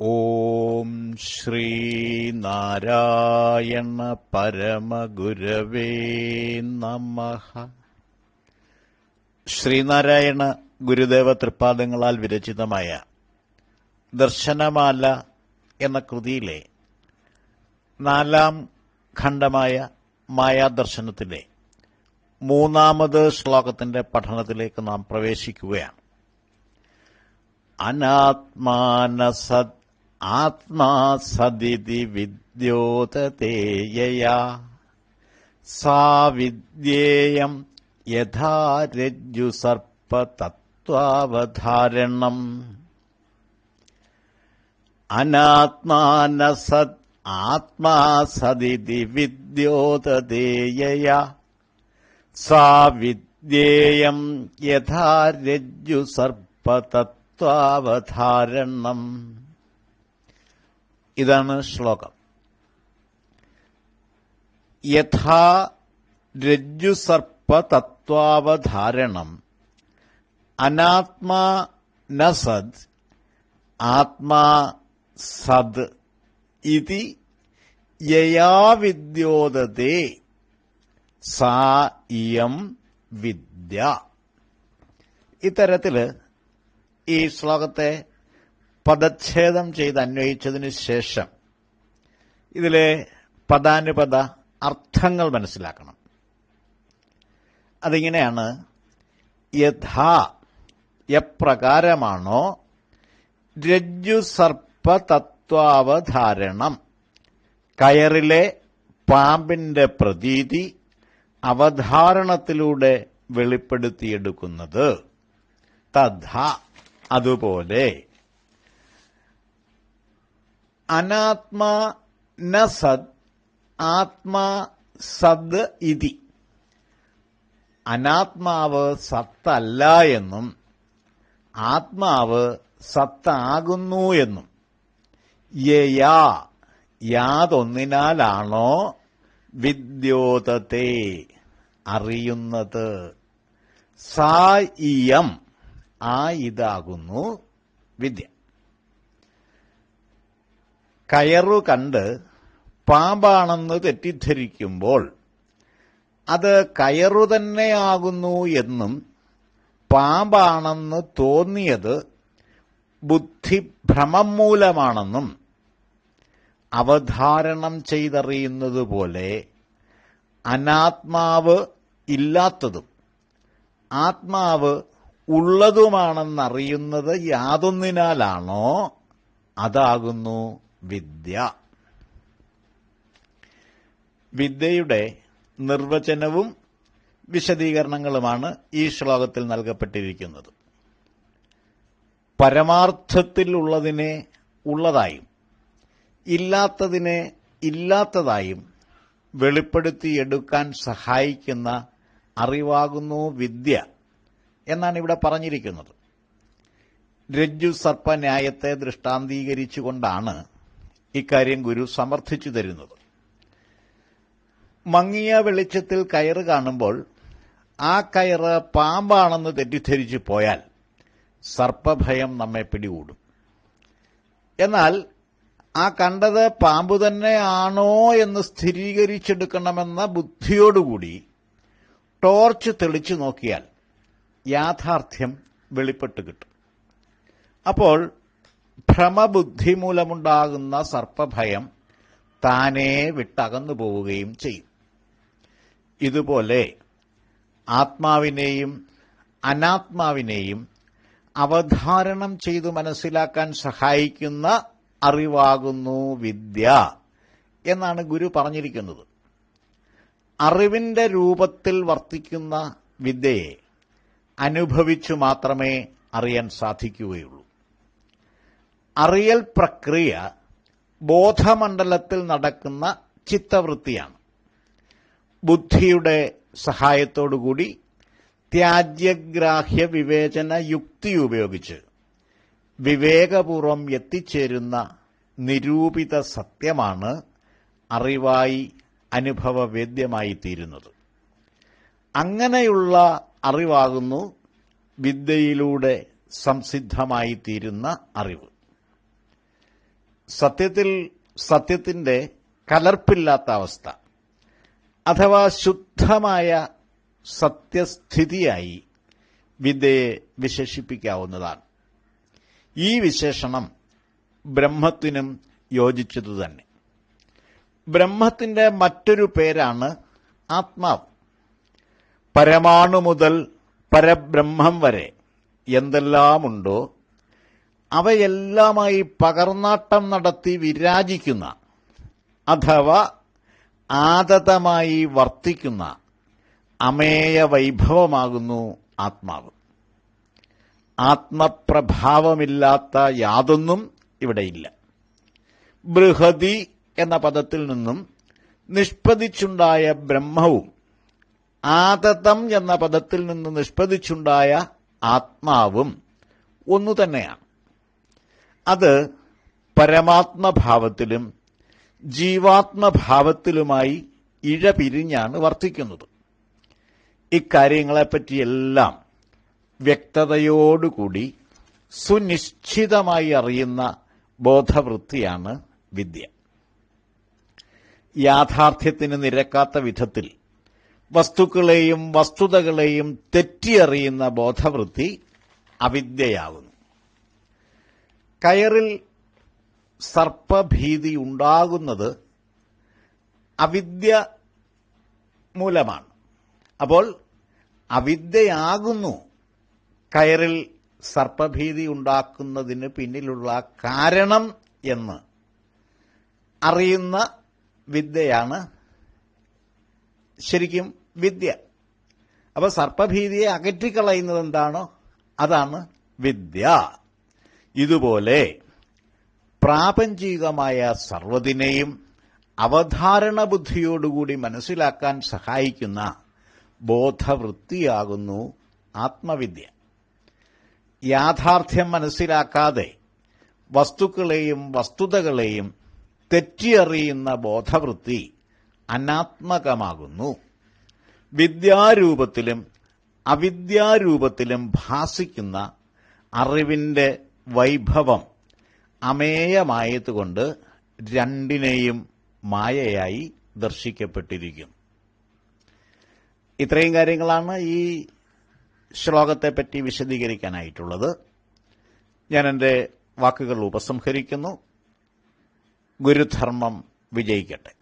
ഓം ശ്രീ ശ്രീനാരായണ പരമഗുരവേ നമ. ശ്രീനാരായണ ഗുരുദേവ തൃപ്പാദങ്ങളാൽ വിരചിതമായ ദർശനമാല എന്ന കൃതിയിലെ നാലാം ഖണ്ഡമായ മായാദർശനത്തിലെ മൂന്നാമത് ശ്ലോകത്തിന്റെ പഠനത്തിലേക്ക് നാം പ്രവേശിക്കുകയാണ്. അനാത്മാനസത് ആത്മാ സദിതി വിദ്യോതേയയാ സാ വിദ്യേയം യഥാ രജ്ജു സർപ്പതത്വാവധാരണം അനാത്മാനസത് ആത്മാ സദിതി വിദ്യോതേയയാ സാ വിദ്യേയം യഥാ രജ്ജു സർപ്പതത്വാവധാരണം ഇതാണ് ശ്ലോകം. യഥാ രജ്ജു സർപ്പതത്വാവധാരണം അനാത്മാ നസദ് ആത്മാ സദ് ഇതി യയാ വിദ്യോതത്തെ സാ ഇയം വിദ്യ. ഇത്തരത്തിൽ ഈ ശ്ലോകത്തെ പദച്ഛേദം ചെയ്ത് അന്വയിച്ചതിന് ശേഷം ഇതിലെ പദാനുപദ അർത്ഥങ്ങൾ മനസ്സിലാക്കണം. അതിങ്ങനെയാണ് യഥാ എപ്രകാരമാണോ രജ്ജു സർപ്പ തത്വാവധാരണം കയറിലെ പാമ്പിന്റെ പ്രതീതി അവധാരണത്തിലൂടെ വെളിപ്പെടുത്തിയെടുക്കുന്നത്. തഥ അതുപോലെ അനാത്മാ ന സത് ആത്മാ സദ് ഇതി. അനാത്മാവ് സത്തല്ല എന്നും ആത്മാവ് സത്താകുന്നു എന്നും യയാ യാതൊന്നിനാലാണോ വിദ്യോതത്തെ അറിയുന്നത്? സാ ഇയം ആ ഇതാകുന്നു വിദ്യ. കയറു കണ്ട് പാമ്പാണെന്ന് തെറ്റിദ്ധരിക്കുമ്പോൾ അത് കയറു തന്നെയാകുന്നു എന്നും പാമ്പാണെന്ന് തോന്നിയത് ബുദ്ധിഭ്രമം മൂലമാണെന്നും അവധാരണം ചെയ്തറിയുന്നതുപോലെ അനാത്മാവ് ഇല്ലാത്തതും ആത്മാവ് ഉള്ളതുമാണെന്നറിയുന്നത് യാതൊന്നിനാലാണോ അതാകുന്നു വിദ്യ. വിദ്യയുടെ നിർവചനവും വിശദീകരണങ്ങളുമാണ് ഈ ശ്ലോകത്തിൽ നൽകപ്പെട്ടിരിക്കുന്നത്. പരമാർത്ഥത്തിൽ ഉള്ളതിനെ ഉള്ളതായും ഇല്ലാത്തതിനെ ഇല്ലാത്തതായും വെളിപ്പെടുത്തിയെടുക്കാൻ സഹായിക്കുന്ന അറിവാകുന്നു വിദ്യ എന്നാണ് ഇവിടെ പറഞ്ഞിരിക്കുന്നത്. രജ്ജു സർപ്പന്യായത്തെ ദൃഷ്ടാന്തീകരിച്ചുകൊണ്ടാണ് ഇക്കാര്യം ഗുരു സമർത്ഥിച്ചു തരുന്നത്. മങ്ങിയ വെളിച്ചത്തിൽ കയറ് കാണുമ്പോൾ ആ കയറ് പാമ്പാണെന്ന് തെറ്റിദ്ധരിച്ചു പോയാൽ സർപ്പഭയം നമ്മെ പിടികൂടും. എന്നാൽ ആ കണ്ടത് പാമ്പ് തന്നെയാണോ എന്ന് സ്ഥിരീകരിച്ചെടുക്കണമെന്ന ബുദ്ധിയോടുകൂടി ടോർച്ച് തെളിച്ചു നോക്കിയാൽ യാഥാർത്ഥ്യം വെളിപ്പെട്ട് കിട്ടും. അപ്പോൾ ഭ്രമബുദ്ധി മൂലമുണ്ടാകുന്ന സർപ്പഭയം താനെ വിട്ടകന്നു പോവുകയും ചെയ്യും. ഇതുപോലെ ആത്മാവിനെയും അനാത്മാവിനെയും അവധാരണം ചെയ്തു മനസ്സിലാക്കാൻ സഹായിക്കുന്ന അറിവാകുന്നു വിദ്യ എന്നാണ് ഗുരു പറഞ്ഞിരിക്കുന്നത്. അറിവിന്റെ രൂപത്തിൽ വർത്തിക്കുന്ന വിദ്യയെ അനുഭവിച്ചു മാത്രമേ അറിയാൻ സാധിക്കുകയുള്ളൂ. അറിയൽ പ്രക്രിയ ബോധമണ്ഡലത്തിൽ നടക്കുന്ന ചിത്തവൃത്തിയാണ്. ബുദ്ധിയുടെ സഹായത്തോടുകൂടി ത്യാജ്യഗ്രാഹ്യ വിവേചന യുക്തി ഉപയോഗിച്ച് വിവേകപൂർവം എത്തിച്ചേരുന്ന നിരൂപിത സത്യമാണ് അറിവായി അനുഭവവേദ്യമായി തീരുന്നത് അങ്ങനെയുള്ള അറിവാകുന്നു വിദ്യയിലൂടെ സംസിദ്ധമായി തീരുന്ന അറിവ്. സത്യത്തിൽ സത്യത്തിന്റെ കലർപ്പില്ലാത്ത അവസ്ഥ. അഥവാ ശുദ്ധമായ സത്യസ്ഥിതിയായി വിദ്യയെ വിശേഷിപ്പിക്കാവുന്നതാണ്. ഈ വിശേഷണം ബ്രഹ്മത്തിനും യോജിച്ചതു തന്നെ. ബ്രഹ്മത്തിന്റെ മറ്റൊരു പേരാണ് ആത്മാവ്. പരമാണു മുതൽ പരബ്രഹ്മം വരെ എന്തെല്ലാമുണ്ടോ അവയെല്ലാമായി പകർന്നാട്ടം നടത്തി വിരാജിക്കുന്ന അഥവാ ആദതമായി വർത്തിക്കുന്ന അമേയ വൈഭവമാകുന്നു ആത്മാവ്. ആത്മപ്രഭാവമില്ലാത്ത യാതൊന്നും ഇവിടെയില്ല. ബൃഹതി എന്ന പദത്തിൽ നിന്നും നിഷ്പതിച്ചുണ്ടായ ബ്രഹ്മവും ആതതം എന്ന പദത്തിൽ നിന്ന് നിഷ്പതിച്ചുണ്ടായ ആത്മാവും ഒന്നു തന്നെയാണ് അത് പരമാത്മഭാവത്തിലും ജീവാത്മഭാവത്തിലുമായി ഇഴപിരിഞ്ഞാണ് വർത്തിക്കുന്നത്. ഇക്കാര്യങ്ങളെപ്പറ്റിയെല്ലാം വ്യക്തതയോടുകൂടി സുനിശ്ചിതമായി അറിയുന്ന ബോധവൃത്തിയാണ് വിദ്യ. യാഥാർത്ഥ്യത്തിന് നിരക്കാത്ത വിധത്തിൽ വസ്തുക്കളെയും വസ്തുതകളെയും തെറ്റിയറിയുന്ന ബോധവൃത്തി അവിദ്യയാകുന്നു കയറിൽ സർപ്പഭീതി ഉണ്ടാകുന്നത് അവിദ്യ മൂലമാണ്. അപ്പോൾ അവിദ്യയാകുന്നു. കയറിൽ സർപ്പഭീതി ഉണ്ടാക്കുന്നതിന് പിന്നിലുള്ള കാരണം എന്ന്. അറിയുന്ന വിദ്യയാണ് ശരിക്കും വിദ്യ. അപ്പോൾ സർപ്പഭീതിയെ അകറ്റിക്കളയുന്നത് എന്താണോ? അതാണ് വിദ്യ. ഇതുപോലെ പ്രാപഞ്ചികമായ സർവതിനെയും അവധാരണ ബുദ്ധിയോടുകൂടി മനസ്സിലാക്കാൻ സഹായിക്കുന്ന ബോധവൃത്തിയാകുന്നു ആത്മവിദ്യ. യാഥാർത്ഥ്യം മനസ്സിലാക്കാതെ വസ്തുക്കളെയും വസ്തുതകളെയും തെറ്റിയറിയുന്ന ബോധവൃത്തി അനാത്മകമാകുന്നു. വിദ്യാരൂപത്തിലും അവിദ്യാരൂപത്തിലും ഭാസിക്കുന്ന അറിവിന്റെ വൈഭവം അമേയമായതുകൊണ്ട് രണ്ടിനെയും മായയായി ദർശിക്കപ്പെട്ടിരിക്കും. ഇത്രയും കാര്യങ്ങളാണ് ഈ ശ്ലോകത്തെപ്പറ്റി വിശദീകരിക്കാനായിട്ടുള്ളത്. ഞാൻ എന്റെ വാക്കുകൾ ഉപസംഹരിക്കുന്നു. ഗുരുധർമ്മം വിജയിക്കട്ടെ.